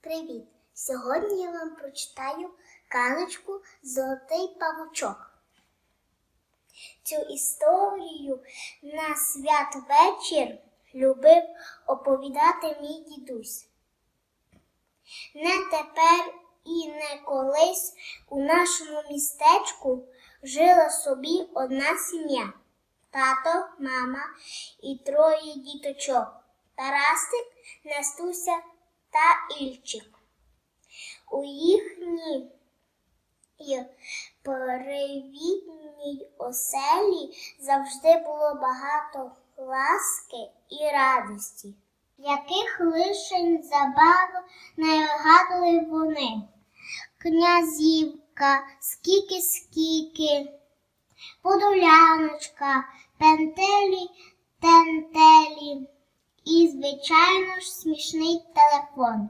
Привіт! Сьогодні я вам прочитаю казочку Золотий павучок. Цю історію на святвечір любив оповідати мій дідусь. Не тепер і не колись у нашому містечку жила собі одна сім'я тато, мама і троє діточок Тарасик, Настуся та Ільчик. У їхній привітній оселі завжди було багато ласки і радості, яких лишень забав не вигадали вони. Князівка, скільки-скільки, подоляночка, пентелі, тентелі і, звичайно ж, смішний телефон.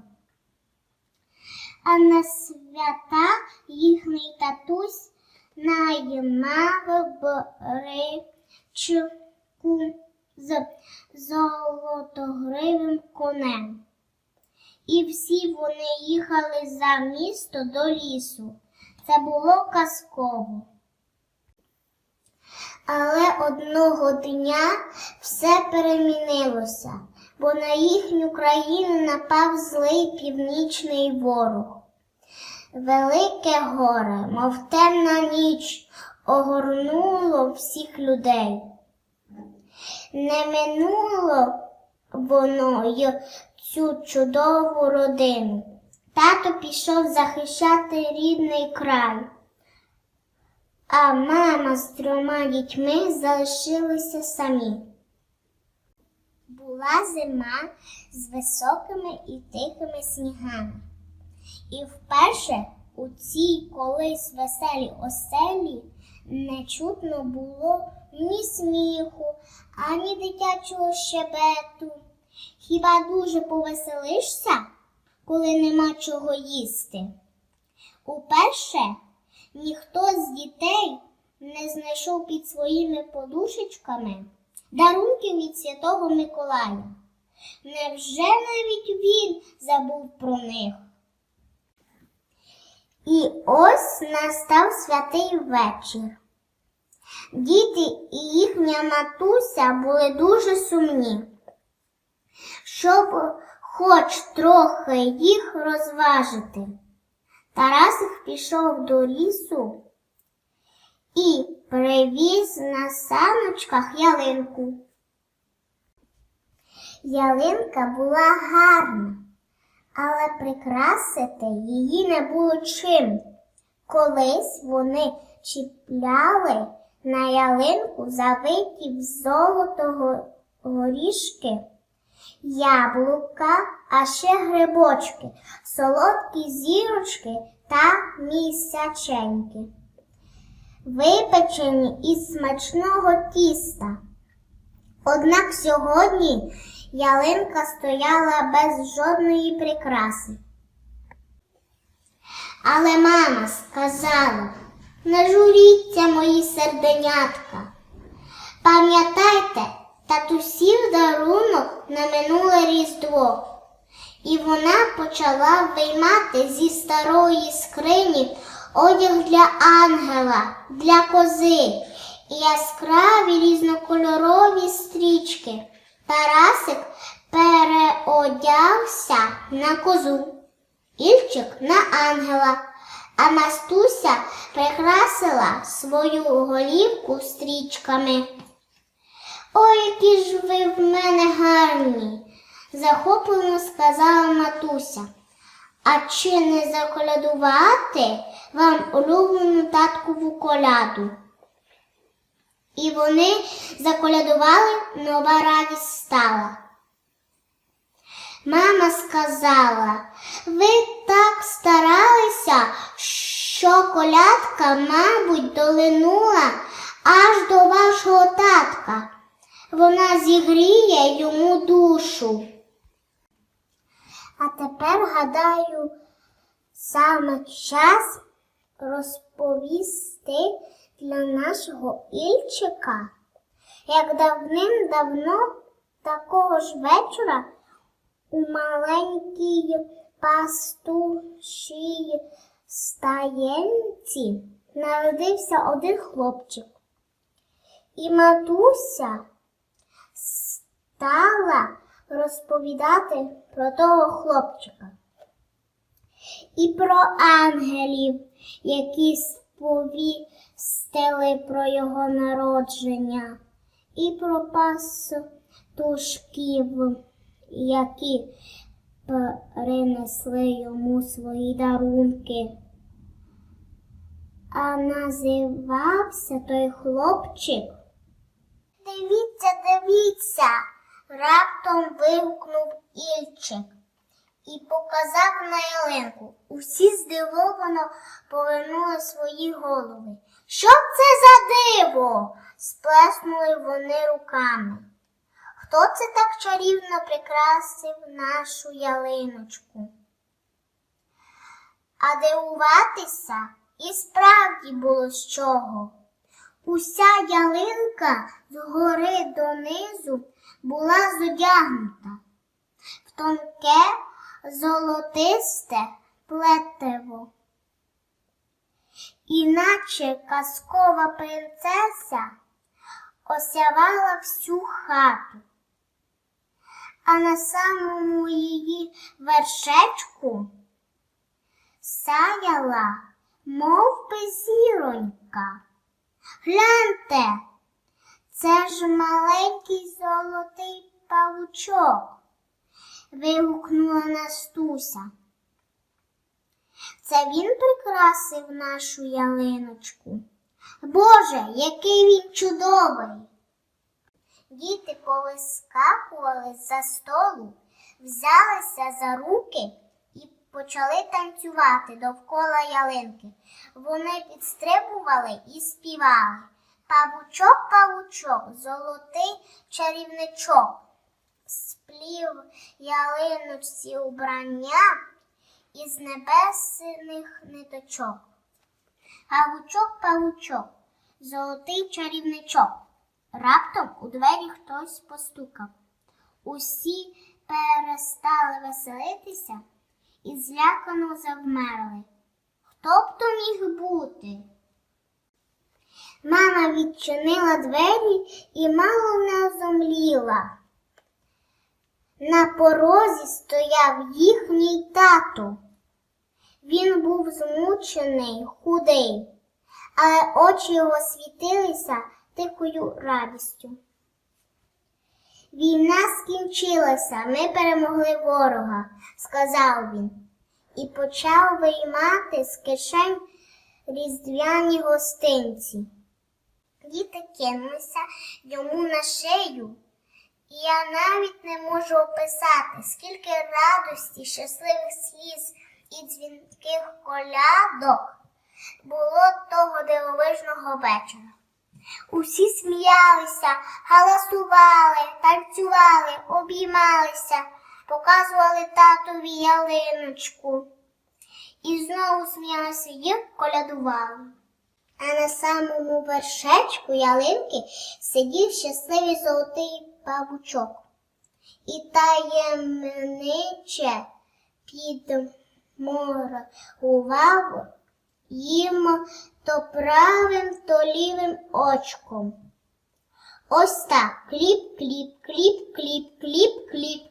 А на свята їхній татусь наймав бричку з золотогривим конем. І всі вони їхали за місто до лісу. Це було казково. Одного дня все перемінилося, бо на їхню країну напав злий північний ворог. Велике горе, мов темна ніч, огорнуло всіх людей. Не минуло воно й цю чудову родину. Тато пішов захищати рідний край, а мама з трьома дітьми залишилися самі. Була зима з високими і тихими снігами. І вперше у цій колись веселій оселі не чутно було ні сміху, ані дитячого щебету. Хіба дуже повеселишся, коли нема чого їсти? Уперше ніхто з дітей не знайшов під своїми подушечками дарунків від Святого Миколая. Невже навіть він забув про них? І ось настав святий вечір. Діти і їхня матуся були дуже сумні. Щоб хоч трохи їх розважити, Тарасик пішов до лісу і привіз на саночках ялинку. Ялинка була гарна, але прикрасити її не було чим. Колись вони чіпляли на ялинку завиті в золото горішки, яблука, а ще грибочки, солодкі зірочки та місяченьки, випечені із смачного тіста. Однак сьогодні ялинка стояла без жодної прикраси. Але мама сказала, не журіться, мої серденятка. Пам'ятайте, татусів дарунок на минуле різдво. І вона почала виймати зі старої скрині одяг для ангела, для кози і яскраві різнокольорові стрічки. Тарасик переодягся на козу, Ільчик на ангела, а Настуся прикрасила свою голівку стрічками. Ой, які ж ви в мене захоплено сказала матуся. А чи не заколядувати вам улюблену таткову коляду? І вони заколядували, нова радість стала. Мама сказала, ви так старалися, що колядка, мабуть, долинула аж до вашого татка. Вона зігріє йому душу. А тепер, гадаю, саме час розповісти для нашого Ільчика, як давним-давно такого ж вечора у маленькій пастушій стаєнці народився один хлопчик. І матуся стала розповідати про того хлопчика. І про ангелів, які сповістили про його народження, і про пастушків, які принесли йому свої дарунки. А називався той хлопчик. Дивіться, дивіться, раптом вигукнув Ільчик і показав на ялинку. Усі здивовано повернули свої голови. Що це за диво? сплеснули вони руками. Хто це так чарівно прикрасив нашу ялиночку? А дивуватися і справді було з чого. Уся ялинка згори донизу була зодягнута в тонке золотисте плетиво. Іначе казкова принцеса осявала всю хату, а на самому її вершечку сяяла, мов би зіронька. Гляньте, це ж маленький золотий павучок, вигукнула Настуся. Це він прикрасив нашу ялиночку. Боже, який він чудовий. Діти повискакували за столу, взялися за руки почали танцювати довкола ялинки. Вони підстрибували і співали. Павучок, павучок, золотий чарівничок, сплів ялиночці убрання із небесних ниточок. Павучок, павучок, золотий чарівничок. Раптом у двері хтось постукав. Усі перестали веселитися і злякано завмерли. Хто б то міг бути? Мама відчинила двері і мало не зомліла. На порозі стояв їхній тато. Він був змучений, худий, але очі його світилися тихою радістю. Війна скінчилася, ми перемогли ворога, сказав він, і почав виймати з кишень різдвяні гостинці. Діти кинулися йому на шию, і я навіть не можу описати, скільки радості, щасливих сліз і дзвінких колядок було того дивовижного вечора. Усі сміялися, галасували, танцювали, обіймалися, показували татові ялиночку. І знову сміялися і колядували. А на самому вершечку ялинки сидів щасливий золотий павучок. І таємниче підморгував їм то правим, то лівим очком. Ось так кліп, кліп, кліп, кліп, кліп, кліп.